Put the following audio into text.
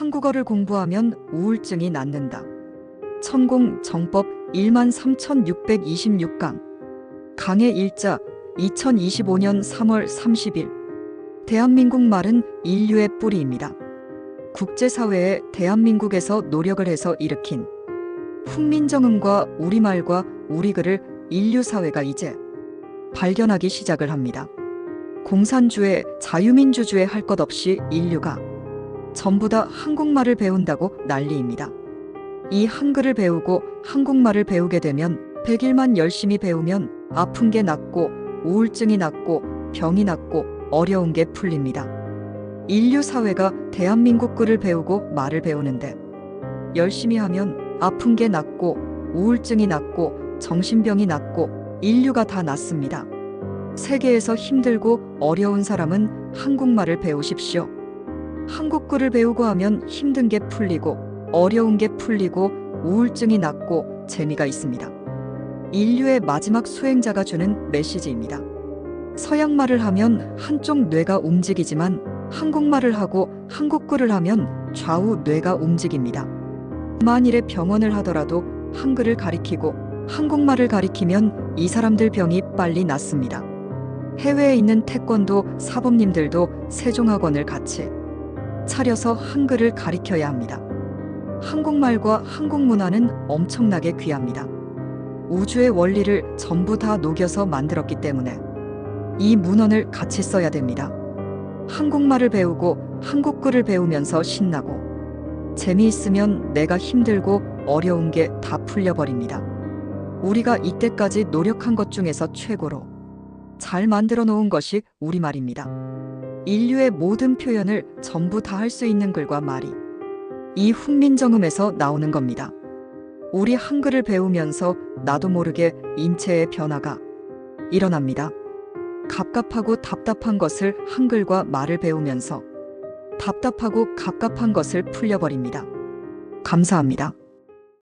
한국어를 공부하면 우울증이 낫는다. 천공 정법 13,626강 강의 일자 2025년 3월 30일 대한민국 말은 인류의 뿌리입니다. 국제사회에 대한민국에서 노력을 해서 일으킨 훈민정음과 우리말과 우리글을 인류사회가 이제 발견하기 시작을 합니다. 공산주의, 자유민주주의 할 것 없이 인류가 전부 다 한국말을 배운다고 난리입니다. 이 한글을 배우고 한국말을 배우게 되면 100일만 열심히 배우면 아픈 게 낫고 우울증이 낫고 병이 낫고 어려운 게 풀립니다. 인류 사회가 대한민국 글을 배우고 말을 배우는데 열심히 하면 아픈 게 낫고 우울증이 낫고 정신병이 낫고 인류가 다 낫습니다. 세계에서 힘들고 어려운 사람은 한국말을 배우십시오. 한국 글을 배우고 하면 힘든 게 풀리고 어려운 게 풀리고 우울증이 낫고 재미가 있습니다. 인류의 마지막 수행자가 주는 메시지입니다. 서양말을 하면 한쪽 뇌가 움직이지만 한국말을 하고 한국글을 하면 좌우 뇌가 움직입니다. 만일에 병원을 하더라도 한글을 가리키고 한국말을 가리키면 이 사람들 병이 빨리 낫습니다. 해외에 있는 태권도 사범님들도 세종학원을 같이 차려서 한글을 가리켜야 합니다. 한국말과 한국 문화는 엄청나게 귀합니다. 우주의 원리를 전부 다 녹여서 만들었기 때문에 이 문헌을 같이 써야 됩니다. 한국말을 배우고 한국글을 배우면서 신나고 재미있으면 내가 힘들고 어려운 게 다 풀려버립니다. 우리가 이때까지 노력한 것 중에서 최고로 잘 만들어 놓은 것이 우리말입니다. 인류의 모든 표현을 전부 다 할 수 있는 글과 말이 이 훈민정음에서 나오는 겁니다. 우리 한글을 배우면서 나도 모르게 인체의 변화가 일어납니다. 갑갑하고 답답한 것을 한글과 말을 배우면서 답답하고 갑갑한 것을 풀려버립니다. 감사합니다.